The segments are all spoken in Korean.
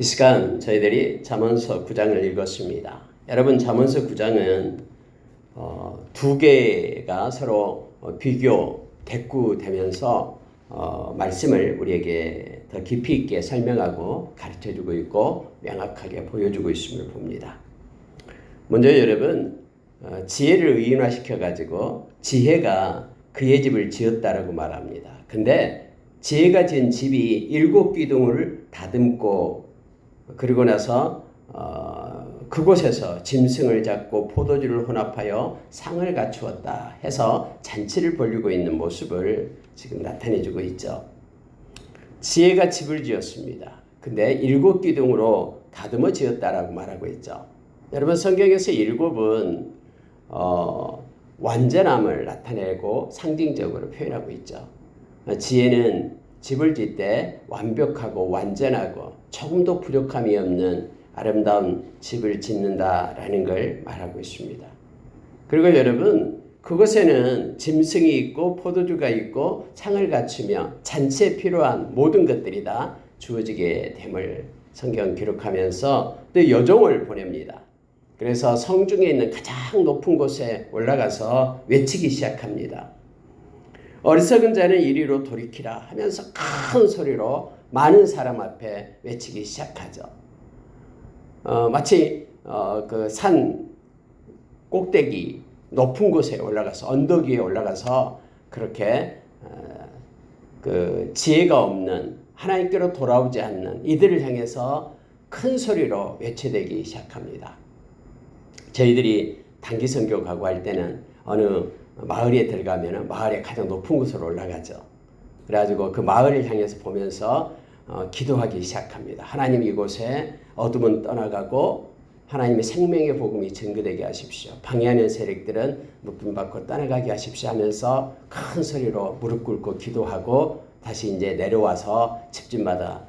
이 시간 저희들이 잠언서 9장을 읽었습니다. 여러분 잠언서 9장은 어, 두 개가 서로 어, 비교 대꾸되면서 어, 말씀을 우리에게 더 깊이 있게 설명하고 가르쳐주고 있고 명확하게 보여주고 있음을 봅니다. 먼저 여러분 어, 지혜를 의인화시켜 가지고 지혜가 그의 집을 지었다라고 말합니다. 근데 지혜가 지은 집이 일곱 기둥을 다듬고 그리고 나서 어, 그곳에서 짐승을 잡고 포도주를 혼합하여 상을 갖추었다 해서 잔치를 벌리고 있는 모습을 지금 나타내주고 있죠. 지혜가 집을 지었습니다. 근데 일곱 기둥으로 다듬어 지었다라고 말하고 있죠. 여러분 성경에서 일곱은 어, 완전함을 나타내고 상징적으로 표현하고 있죠. 지혜는 집을 짓 때 완벽하고 완전하고 조금도 부족함이 없는 아름다운 집을 짓는다라는 걸 말하고 있습니다. 그리고 여러분 그곳에는 짐승이 있고 포도주가 있고 상을 갖추며 잔치에 필요한 모든 것들이 다 주어지게 됨을 성경 기록하면서 또 여종을 보냅니다. 그래서 성중에 있는 가장 높은 곳에 올라가서 외치기 시작합니다. 어리석은 자는 이리로 돌이키라 하면서 큰 소리로 많은 사람 앞에 외치기 시작하죠. 어, 마치 어, 그산 꼭대기 높은 곳에 올라가서 언덕 위에 올라가서 그렇게 어, 그 지혜가 없는 하나님께로 돌아오지 않는 이들을 향해서 큰 소리로 외쳐대기 시작합니다. 저희들이 단기 선교 가고 할 때는 어느 마을에 들어가면 마을의 가장 높은 곳으로 올라가죠. 그래가지고 그 마을을 향해서 보면서 어, 기도하기 시작합니다. 하나님 이곳에 어둠은 떠나가고 하나님의 생명의 복음이 증거되게 하십시오. 방해하는 세력들은 묶임 받고 떠나가게 하십시오 하면서 큰 소리로 무릎 꿇고 기도하고 다시 이제 내려와서 집집마다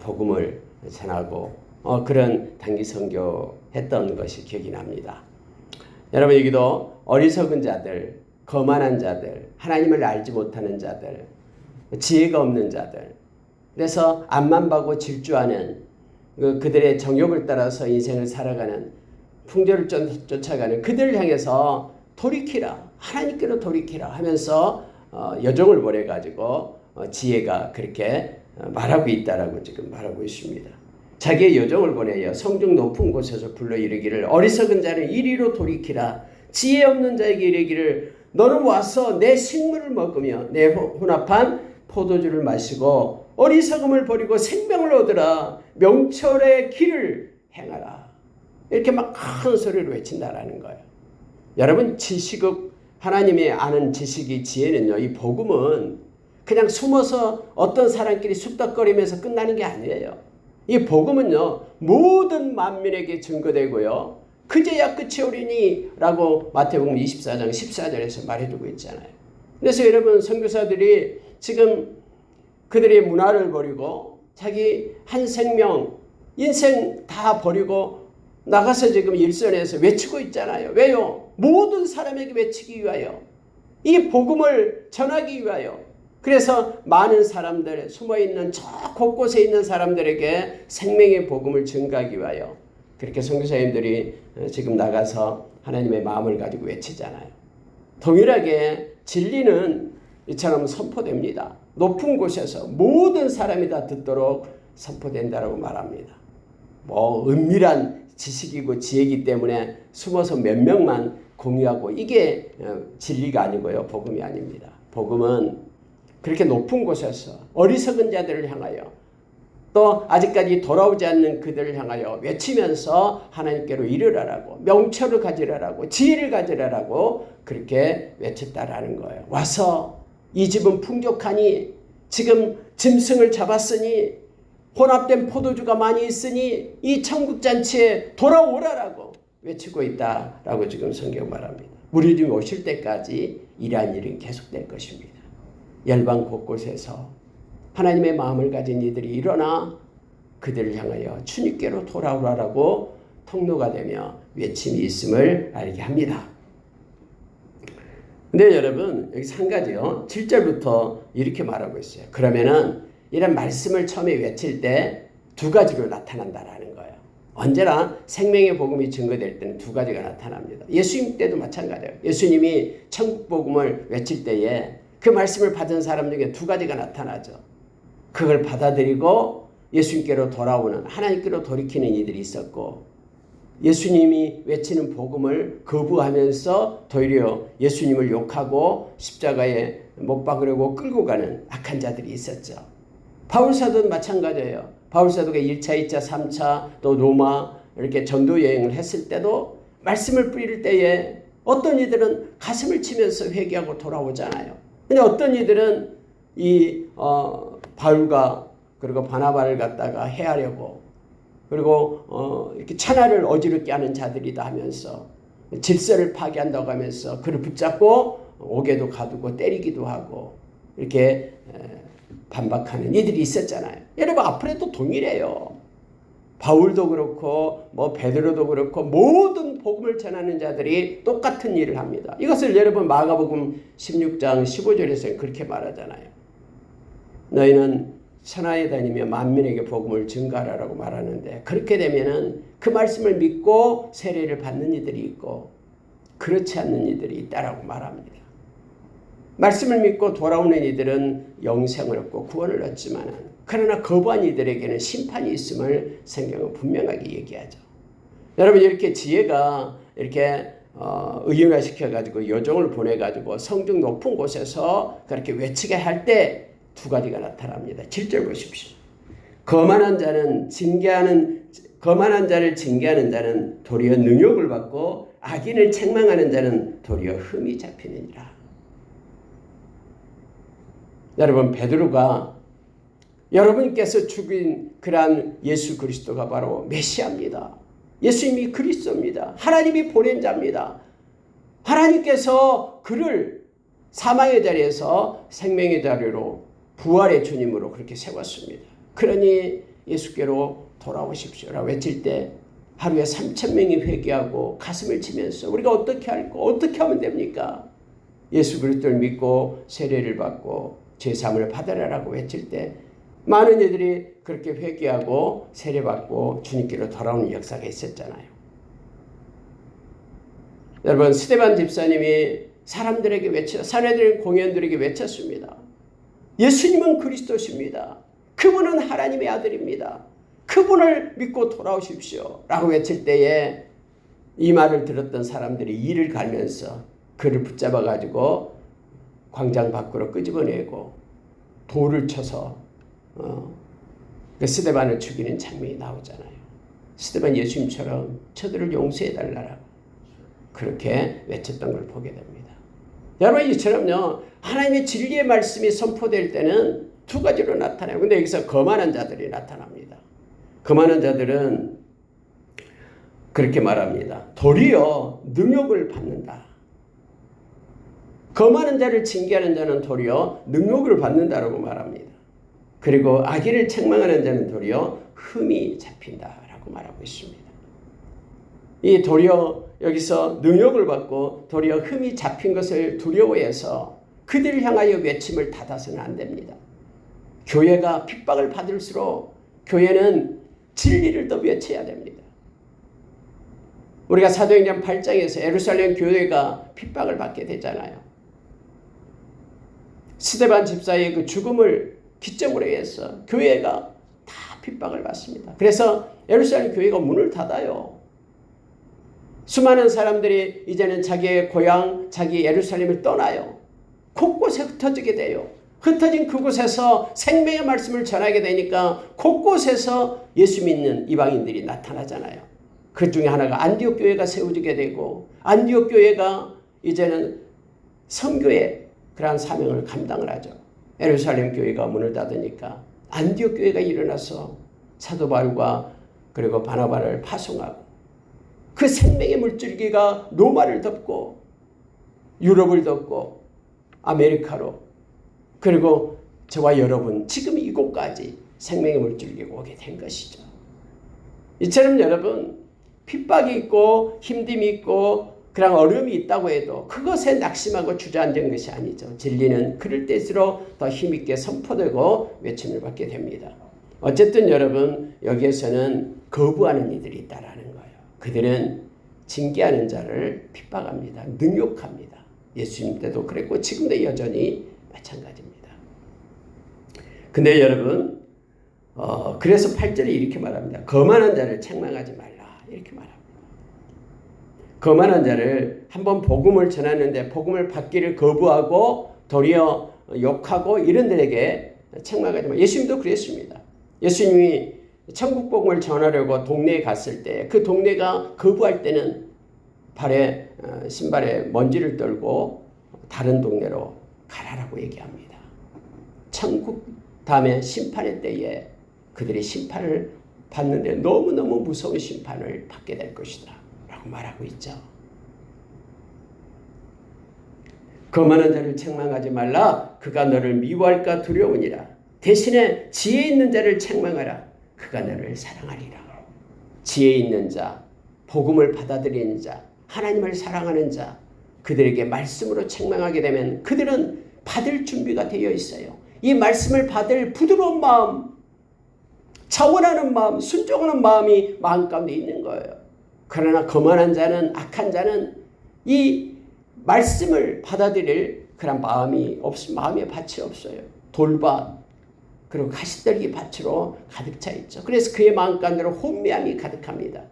복음을 전하고 어, 그런 단기 선교 했던 것이 기억이 납니다. 여러분 여기도 어리석은 자들, 거만한 자들, 하나님을 알지 못하는 자들, 지혜가 없는 자들, 그래서 앞만 보고 질주하는 그 그들의 정욕을 따라서 인생을 살아가는 풍조를 쫓아가는 그들을 향해서 돌이키라 하나님께로 돌이키라 하면서 어, 여종을 보내 가지고 어, 지혜가 그렇게 어, 말하고 있다라고 지금 말하고 있습니다. 자기의 여종을 보내요 성중 높은 곳에서 불러 이르기를 어리석은 자는 이리로 돌이키라 지혜 없는 자에게 이르기를 너는 와서 내 식물을 먹으며 내 혼합한 포도주를 마시고 어리석음을 버리고 생명을 얻으라 명철의 길을 행하라 이렇게 막 큰 소리로 외친다라는 거예요. 여러분 지식을 하나님의 아는 지식이 지혜는요 이 복음은 그냥 숨어서 어떤 사람끼리 쑥덕거리면서 끝나는 게 아니에요. 이 복음은요 모든 만민에게 증거되고요 그제야 끝이 오리니 라고 마태복음 24장 14절에서 말해주고 있잖아요. 그래서 여러분 선교사들이 지금 그들의 문화를 버리고 자기 한 생명 인생 다 버리고 나가서 지금 일선에서 외치고 있잖아요. 왜요? 모든 사람에게 외치기 위하여 이 복음을 전하기 위하여 그래서 많은 사람들 숨어 있는 저 곳곳에 있는 사람들에게 생명의 복음을 증가하기 위하여 그렇게 선교사님들이 지금 나가서 하나님의 마음을 가지고 외치잖아요. 동일하게 진리는 이처럼 선포됩니다. 높은 곳에서 모든 사람이 다 듣도록 선포된다라고 말합니다. 뭐 은밀한 지식이고 지혜이기 때문에 숨어서 몇 명만 공유하고 이게 진리가 아니고요. 복음이 아닙니다. 복음은 그렇게 높은 곳에서 어리석은 자들을 향하여 또 아직까지 돌아오지 않는 그들을 향하여 외치면서 하나님께로 이르라라고 명철을 가지라라고 지혜를 가지라라고 그렇게 외쳤다라는 거예요. 와서 이 집은 풍족하니 지금 짐승을 잡았으니 혼합된 포도주가 많이 있으니 이 천국 잔치에 돌아오라라고 외치고 있다라고 지금 성경 말합니다. 우리 중 오실 때까지 이러한 일은 계속될 것입니다. 열방 곳곳에서 하나님의 마음을 가진 이들이 일어나 그들을 향하여 주님께로 돌아오라라고 통로가 되며 외침이 있음을 알게 합니다. 근데 여러분 여기서 한 가지요. 7절부터 이렇게 말하고 있어요. 그러면은 이런 말씀을 처음에 외칠 때 두 가지로 나타난다라는 거예요. 언제나 생명의 복음이 증거될 때는 두 가지가 나타납니다. 예수님 때도 마찬가지예요. 예수님이 천국 복음을 외칠 때에 그 말씀을 받은 사람 중에 두 가지가 나타나죠. 그걸 받아들이고 예수님께로 돌아오는 하나님께로 돌이키는 이들이 있었고 예수님이 외치는 복음을 거부하면서 도리어 예수님을 욕하고 십자가에 못 박으려고 끌고 가는 악한 자들이 있었죠. 바울 사도는 마찬가지예요. 바울 사도가 1차, 2차, 3차 또 로마 이렇게 전도 여행을 했을 때도 말씀을 뿌릴 때에 어떤 이들은 가슴을 치면서 회개하고 돌아오잖아요. 근데 어떤 이들은 이 어, 바울과 그리고 바나바를 갖다가 해하려고 그리고 어, 이렇게 천하를 어지럽게 하는 자들이다 하면서 질서를 파괴한다고 하면서 그를 붙잡고 옥에도 가두고 때리기도 하고 이렇게 반박하는 이들이 있었잖아요. 여러분 앞으로도 동일해요. 바울도 그렇고 뭐 베드로도 그렇고 모든 복음을 전하는 자들이 똑같은 일을 합니다. 이것을 여러분 마가복음 16장 15절에서 그렇게 말하잖아요. 너희는 천하에 다니며 만민에게 복음을 증가하라고 말하는데 그렇게 되면은 그 말씀을 믿고 세례를 받는 이들이 있고 그렇지 않는 이들이 있다라고 말합니다. 말씀을 믿고 돌아오는 이들은 영생을 얻고 구원을 얻지만 그러나 거부한 이들에게는 심판이 있음을 성경은 분명하게 얘기하죠. 여러분 이렇게 지혜가 이렇게 어, 의인화 시켜가지고 여종을 보내가지고 성중 높은 곳에서 그렇게 외치게 할 때 두 가지가 나타납니다. 7절 보십시오. 거만한 자는 징계하는 거만한 자를 징계하는 자는 도리어 능욕을 받고 악인을 책망하는 자는 도리어 흠이 잡히느니라. 여러분 베드로가 여러분께서 죽인 그러한 예수 그리스도가 바로 메시아입니다. 예수님이 그리스도입니다. 하나님이 보낸 자입니다. 하나님께서 그를 사망의 자리에서 생명의 자리로 부활의 주님으로 그렇게 세웠습니다. 그러니 예수께로 돌아오십시오라 외칠 때 하루에 3천 명이 회개하고 가슴을 치면서 우리가 어떻게 할까? 어떻게 하면 됩니까? 예수 그리스도를 믿고 세례를 받고 제3을 받으라라고 외칠 때 많은 이들이 그렇게 회개하고 세례받고 주님께로 돌아오는 역사가 있었잖아요. 여러분 스테반 집사님이 사람들에게 외쳐 사내들 공연들에게 외쳤습니다. 예수님은 그리스도십니다. 그분은 하나님의 아들입니다. 그분을 믿고 돌아오십시오. 라고 외칠 때에 이 말을 들었던 사람들이 이를 갈면서 그를 붙잡아 가지고 광장 밖으로 끄집어내고 돌을 쳐서 어, 그 스데반을 죽이는 장면이 나오잖아요. 스데반 예수님처럼 저들을 용서해 달라고 그렇게 외쳤던 걸 보게 됩니다. 여러분 이처럼요 하나님의 진리의 말씀이 선포될 때는 두 가지로 나타나요. 근데 여기서 거만한 자들이 나타납니다. 거만한 자들은 그렇게 말합니다. 도리어 능욕을 받는다. 거만한 자를 징계하는 자는 도리어 능욕을 받는다라고 말합니다. 그리고 악인을 책망하는 자는 도리어 흠이 잡힌다라고 말하고 있습니다. 이 도리어 여기서 능욕을 받고 도리어 흠이 잡힌 것을 두려워해서 그들을 향하여 외침을 닫아서는 안 됩니다. 교회가 핍박을 받을수록 교회는 진리를 더 외쳐야 됩니다. 우리가 사도행전 8장에서 에루살렘 교회가 핍박을 받게 되잖아요. 스데반 집사의 그 죽음을 기점으로 해서 교회가 다 핍박을 받습니다. 그래서 에루살렘 교회가 문을 닫아요. 수많은 사람들이 이제는 자기의 고향, 자기 예루살렘을 떠나요. 곳곳에 흩어지게 돼요. 흩어진 그곳에서 생명의 말씀을 전하게 되니까 곳곳에서 예수 믿는 이방인들이 나타나잖아요. 그 중에 하나가 안디옥 교회가 세워지게 되고 안디옥 교회가 이제는 성교의 그러한 사명을 감당을 하죠. 예루살렘 교회가 문을 닫으니까 안디옥 교회가 일어나서 사도 바울과 그리고 바나바를 파송하고 그 생명의 물줄기가 로마를 덮고 유럽을 덮고 아메리카로 그리고 저와 여러분 지금 이곳까지 생명의 물줄기가 오게 된 것이죠. 이처럼 여러분 핍박이 있고 힘듦이 있고 그런 어려움이 있다고 해도 그것에 낙심하고 주저앉은 것이 아니죠. 진리는 그럴 때일수록 더 힘있게 선포되고 외침을 받게 됩니다. 어쨌든 여러분 여기에서는 거부하는 이들이 있다라는 거예요. 그들은 징계하는 자를 핍박합니다. 능욕합니다. 예수님 때도 그랬고 지금도 여전히 마찬가지입니다. 근데 여러분 어, 그래서 8절에 이렇게 말합니다. 거만한 자를 책망하지 말라. 이렇게 말합니다. 거만한 자를 한번 복음을 전하는데 복음을 받기를 거부하고 도리어 욕하고 이런 들에게 책망하지 마. 예수님도 그랬습니다. 예수님이 천국 복음을 전하려고 동네에 갔을 때 그 동네가 거부할 때는 발에 어, 신발에 먼지를 떨고 다른 동네로 가라라고 얘기합니다. 천국 다음에 심판의 때에 그들이 심판을 받는데 너무너무 무서운 심판을 받게 될 것이다. 라고 말하고 있죠. 거만한 자를 책망하지 말라. 그가 너를 미워할까 두려우니라. 대신에 지혜 있는 자를 책망하라. 그가 너를 사랑하리라. 지혜 있는 자, 복음을 받아들이는 자, 하나님을 사랑하는 자, 그들에게 말씀으로 책망하게 되면 그들은 받을 준비가 되어 있어요. 이 말씀을 받을 부드러운 마음, 차원하는 마음, 순종하는 마음이 마음 가운데 있는 거예요. 그러나 거만한 자는 악한 자는 이 말씀을 받아들일 그런 마음이 없 마음의 밭이 없어요. 돌밭 그리고 가시떨기 밭으로 가득 차 있죠. 그래서 그의 마음 가운데로 혼미함이 가득합니다.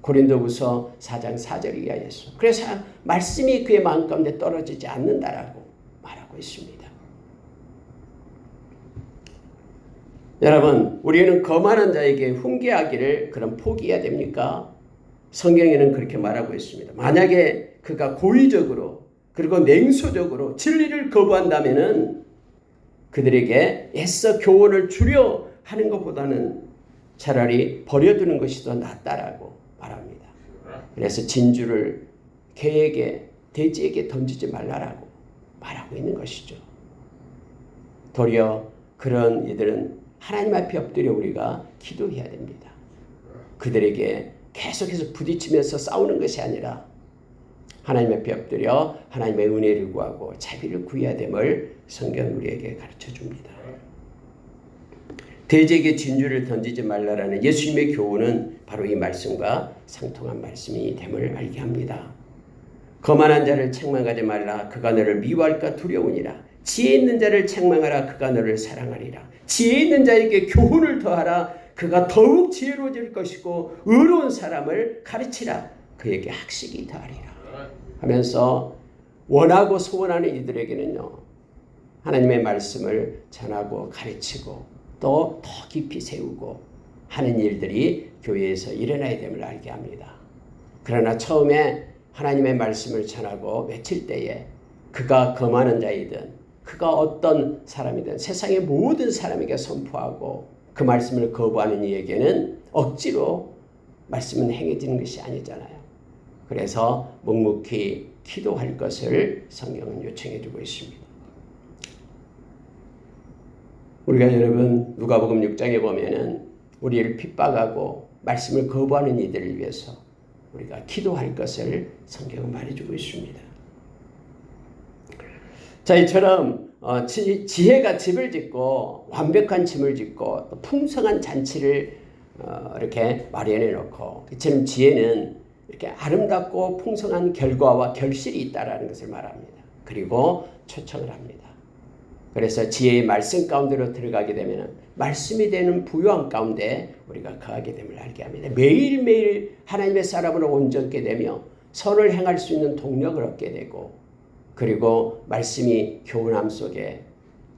고린도후서 4장 4절 이하에서 그래서 말씀이 그의 마음 가운데 떨어지지 않는다라고 말하고 있습니다. 여러분, 우리는 거만한 자에게 훈계하기를 그럼 포기해야 됩니까? 성경에는 그렇게 말하고 있습니다. 만약에 그가 고의적으로 그리고 냉소적으로 진리를 거부한다면은 그들에게 애써 교훈을 주려 하는 것보다는 차라리 버려두는 것이 더 낫다라고 말합니다. 그래서 진주를 개에게 돼지에게 던지지 말라라고 말하고 있는 것이죠. 도리어 그런 이들은 하나님 앞에 엎드려 우리가 기도해야 됩니다. 그들에게 계속해서 부딪히면서 싸우는 것이 아니라 하나님 앞에 엎드려 하나님의 은혜를 구하고 자비를 구해야 됨을 성경 우리에게 가르쳐 줍니다. 돼지에게 진주를 던지지 말라라는 예수님의 교훈은 바로 이 말씀과 상통한 말씀이 됨을 알게 합니다. 거만한 자를 책망하지 말라. 그가 너를 미워할까 두려우니라. 지혜 있는 자를 책망하라. 그가 너를 사랑하리라. 지혜 있는 자에게 교훈을 더하라. 그가 더욱 지혜로워질 것이고 의로운 사람을 가르치라. 그에게 학식이 더하리라 하면서 원하고 소원하는 이들에게는요 하나님의 말씀을 전하고 가르치고 또 더 깊이 세우고 하는 일들이 교회에서 일어나야 됨을 알게 합니다. 그러나 처음에 하나님의 말씀을 전하고 외칠 때에 그가 거만한 자이든 그가 어떤 사람이든 세상의 모든 사람에게 선포하고 그 말씀을 거부하는 이에게는 억지로 말씀은 행해지는 것이 아니잖아요. 그래서 묵묵히 기도할 것을 성경은 요청해 주고 있습니다. 우리가 여러분 누가복음 6장에 보면은 우리를 핍박하고 말씀을 거부하는 이들을 위해서 우리가 기도할 것을 성경은 말해주고 있습니다. 자, 이처럼 어, 지, 지혜가 집을 짓고 완벽한 집을 짓고 또 풍성한 잔치를 어, 이렇게 마련해 놓고 이처럼 지혜는 이렇게 아름답고 풍성한 결과와 결실이 있다라는 것을 말합니다. 그리고 초청을 합니다. 그래서 지혜의 말씀 가운데로 들어가게 되면 말씀이 되는 부유함 가운데 우리가 거하게 됨을 알게 합니다. 매일매일 하나님의 사람으로 온전케 되며 선을 행할 수 있는 동력을 얻게 되고 그리고 말씀이 교훈함 속에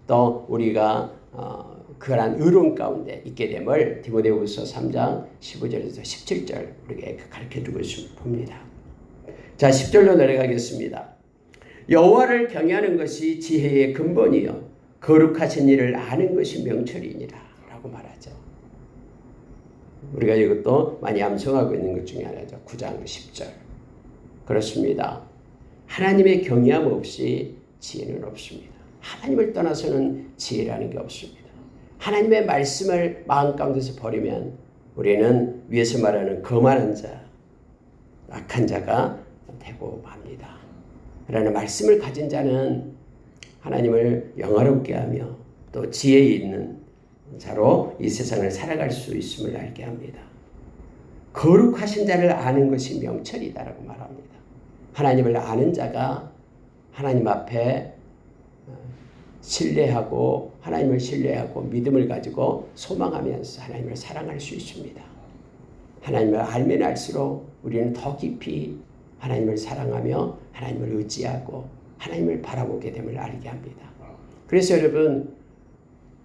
또 우리가 어, 그러한 의로운 가운데 있게 됨을 디모데후서 3장 15절에서 17절 우리에게 가르쳐 주고. 봅니다. 자, 10절로 내려가겠습니다. 여호와를 경외하는 것이 지혜의 근본이요 거룩하신 일을 아는 것이 명철이니라라고 말하죠. 우리가 이것도 많이 암송하고 있는 것 중에 하나죠. 9장 10절. 그렇습니다. 하나님의 경외함 없이 지혜는 없습니다. 하나님을 떠나서는 지혜라는 게 없습니다. 하나님의 말씀을 마음 가운데서 버리면 우리는 위에서 말하는 거만한 자, 악한 자가 되고 맙니다. 그러나 말씀을 가진 자는 하나님을 영화롭게 하며 또 지혜 있는 자로 이 세상을 살아갈 수 있음을 알게 합니다. 거룩하신 자를 아는 것이 명철이다라고 말합니다. 하나님을 아는 자가 하나님 앞에 어, 신뢰하고 하나님을 신뢰하고 믿음을 가지고 소망하면서 하나님을 사랑할 수 있습니다. 하나님을 알면 알수록 우리는 더 깊이 하나님을 사랑하며 하나님을 의지하고 하나님을 바라보게 됨을 알게 합니다. 그래서 여러분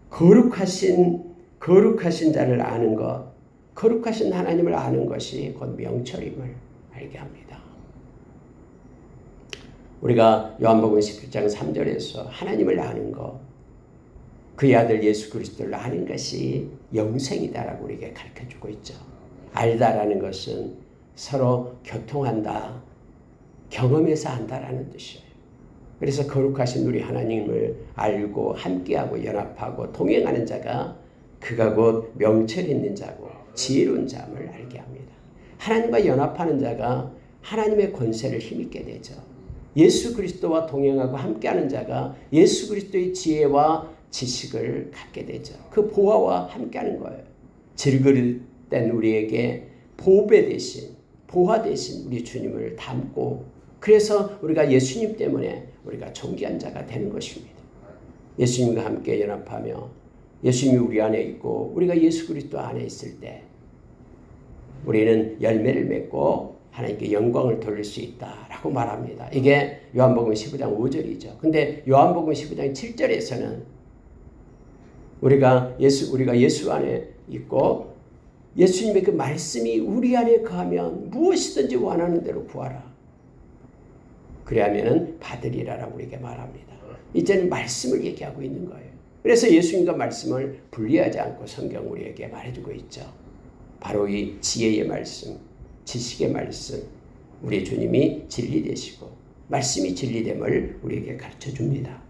거룩하신 거룩하신 자를 아는 것, 거룩하신 하나님을 아는 것이 곧 명철임을 알게 합니다. 우리가 요한복음 17장 3절에서 하나님을 아는 것, 그의 아들 예수 그리스도를 아는 것이 영생이다라고 우리에게 가르쳐 주고 있죠. 알다라는 것은 서로 교통한다, 경험해서 안다라는 뜻이에요. 그래서 거룩하신 우리 하나님을 알고 함께하고 연합하고 동행하는 자가 그가 곧 명철 있는 자고 지혜로운 자임을 알게 합니다. 하나님과 연합하는 자가 하나님의 권세를 힘입게 되죠. 예수 그리스도와 동행하고 함께하는 자가 예수 그리스도의 지혜와 지식을 갖게 되죠. 그 보화와 함께하는 거예요. 질그릇된 우리에게 보배 대신 보화 대신 우리 주님을 담고 그래서 우리가 예수님 때문에 우리가 존귀한 자가 되는 것입니다. 예수님과 함께 연합하며 예수님이 우리 안에 있고 우리가 예수 그리스도 안에 있을 때 우리는 열매를 맺고 하나님께 영광을 돌릴 수 있다라고 말합니다. 이게 요한복음 15장 5절이죠. 근데 요한복음 15장 7절에서는 우리가 예수 우리가 예수 안에 있고 예수님의 그 말씀이 우리 안에 거하면 무엇이든지 원하는 대로 구하라. 그래야면은 받으리라라고 우리에게 말합니다. 이제는 말씀을 얘기하고 있는 거예요. 그래서 예수님과 말씀을 분리하지 않고 성경 우리에게 말해주고 있죠. 바로 이 지혜의 말씀, 지식의 말씀, 우리 주님이 진리 되시고 말씀이 진리됨을 우리에게 가르쳐 줍니다.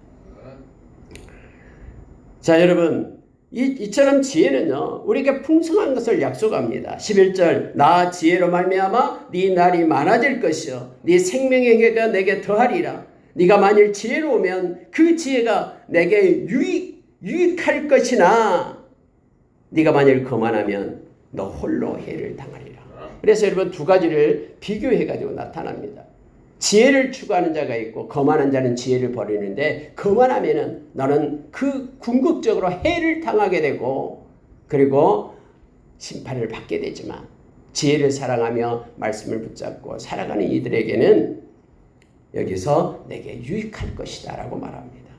자, 여러분, 이, 이처럼 지혜는요, 우리에게 풍성한 것을 약속합니다. 11절, 나 지혜로 말미암아 네 날이 많아질 것이요. 네 생명의 해가 내게 더하리라. 네가 만일 지혜로우면 그 지혜가 내게 유익, 유익할 것이나 네가 만일 거만하면 너 홀로 해를 당하리라. 그래서 여러분 두 가지를 비교해 가지고 나타납니다. 지혜를 추구하는 자가 있고 거만한 자는 지혜를 버리는데 거만하면은 너는 그 궁극적으로 해를 당하게 되고 그리고 심판을 받게 되지만 지혜를 사랑하며 말씀을 붙잡고 살아가는 이들에게는 여기서 내게 유익할 것이다 라고 말합니다.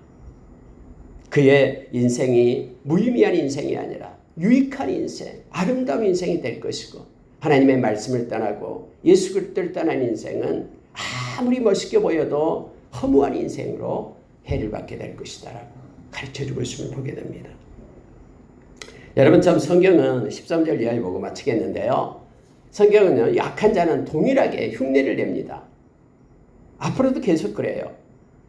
그의 인생이 무의미한 인생이 아니라 유익한 인생, 아름다운 인생이 될 것이고 하나님의 말씀을 떠나고 예수 그리스도를 떠난 인생은 아무리 멋있게 보여도 허무한 인생으로 해를 받게 될 것이다라고 가르쳐 주고 있음을 보게 됩니다. 여러분 참 성경은 13절 이하에 보고 마치겠는데요. 성경은요, 약한 자는 동일하게 흉내를 냅니다. 앞으로도 계속 그래요.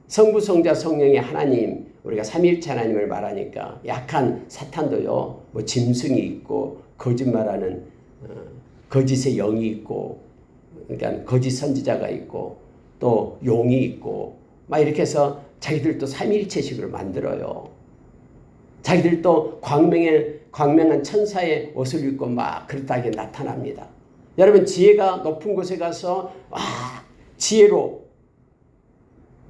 성부, 성자, 성령의 하나님, 우리가 삼일체 하나님을 말하니까 약한 사탄도요, 뭐 짐승이 있고, 거짓말하는, 어, 거짓의 영이 있고, 그러니까 거짓 선지자가 있고 또 용이 있고 막 이렇게 해서 자기들도 삼일체식으로 만들어요. 자기들도 광명의 광명한 천사의 옷을 입고 막 그렇다게 나타납니다. 여러분 지혜가 높은 곳에 가서 와 지혜로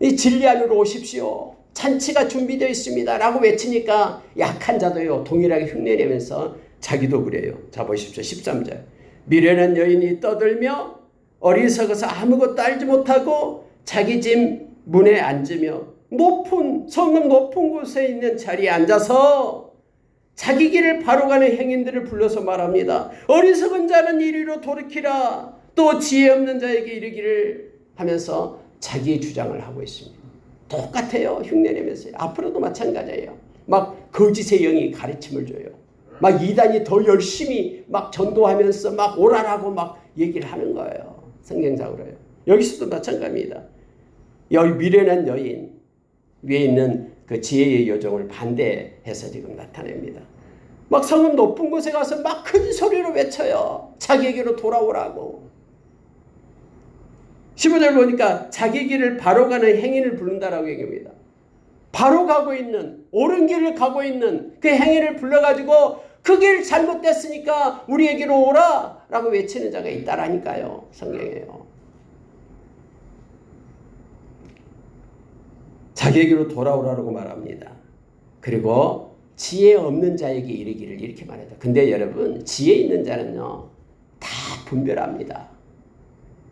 이 진리 안으로 오십시오. 잔치가 준비되어 있습니다 라고 외치니까 약한 자도요 동일하게 흉내내면서 자기도 그래요. 자 보십시오. 13절. 미련한 여인이 떠들며 어리석어서 아무것도 알지 못하고 자기 집 문에 앉으며 높은 성읍 높은 곳에 있는 자리에 앉아서 자기 길을 바로 가는 행인들을 불러서 말합니다. 어리석은 자는 이리로 돌이키라. 또 지혜 없는 자에게 이르기를 하면서 자기의 주장을 하고 있습니다. 똑같아요. 흉내내면서 앞으로도 마찬가지예요. 막 거짓의 영이 가르침을 줘요. 막 이단이 더 열심히 막 전도하면서 막 오라라고 막 얘기를 하는 거예요. 성경상으로요. 여기서도 마찬가지입니다. 여기 미련한 여인 위에 있는 그 지혜의 요정을 반대해서 지금 나타냅니다. 막 성은 높은 곳에 가서 막 큰 소리로 외쳐요. 자기에게로 돌아오라고. 15절 보니까 자기 길을 바로 가는 행인을 부른다라고 얘기합니다. 바로 가고 있는 옳은 길을 가고 있는 그 행위를 불러가지고 그 길 잘못됐으니까 우리에게로 오라 라고 외치는 자가 있다라니까요 성경에요. 자기에게로 돌아오라고 말합니다. 그리고 지혜 없는 자에게 이르기를 이렇게 말하죠. 근데 여러분 지혜 있는 자는요 다 분별합니다.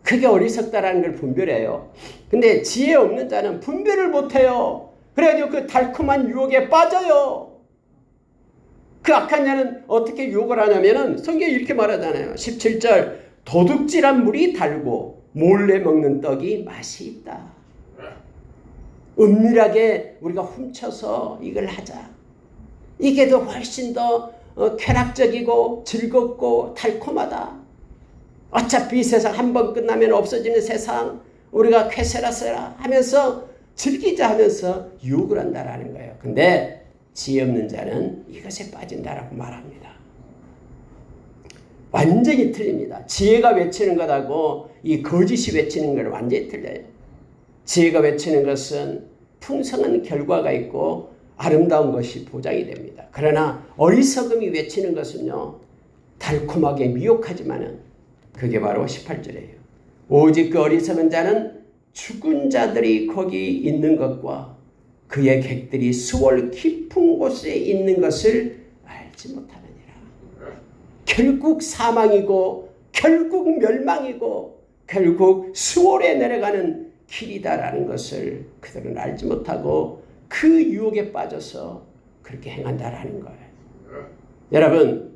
그게 어리석다라는 걸 분별해요. 근데 지혜 없는 자는 분별을 못해요. 그래가지고 그 달콤한 유혹에 빠져요. 그 악한 자는 어떻게 유혹을 하냐면은 성경이 이렇게 말하잖아요. 17절 도둑질한 물이 달고 몰래 먹는 떡이 맛이 있다. 은밀하게 우리가 훔쳐서 이걸 하자. 이게 더 훨씬 더 어, 쾌락적이고 즐겁고 달콤하다. 어차피 이 세상 한 번 끝나면 없어지는 세상 우리가 쾌세라세라 하면서 즐기자 하면서 유혹을 한다라는 거예요. 근데 지혜 없는 자는 이것에 빠진다라고 말합니다. 완전히 틀립니다. 지혜가 외치는 것하고 이 거짓이 외치는 것 완전히 틀려요. 지혜가 외치는 것은 풍성한 결과가 있고 아름다운 것이 보장이 됩니다. 그러나 어리석음이 외치는 것은요, 달콤하게 미혹하지만은 그게 바로 18절이에요. 오직 그 어리석은 자는 죽은 자들이 거기 있는 것과 그의 객들이 수월 깊은 곳에 있는 것을 알지 못하느니라. 결국 사망이고 결국 멸망이고 결국 수월에 내려가는 길이다라는 것을 그들은 알지 못하고 그 유혹에 빠져서 그렇게 행한다라는 거예요. 여러분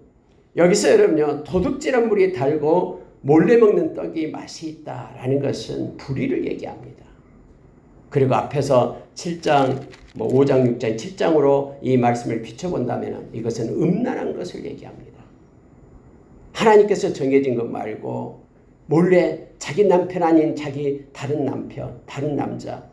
여기서 여러분요 도둑질한 물이 달고 몰래 먹는 떡이 맛이 있다라는 것은 불의를 얘기합니다. 그리고 앞에서 7장, 뭐 5장, 6장, 7장으로 이 말씀을 비춰본다면 이것은 음란한 것을 얘기합니다. 하나님께서 정해진 것 말고 몰래 자기 남편 아닌 자기 다른 남편, 다른 남자,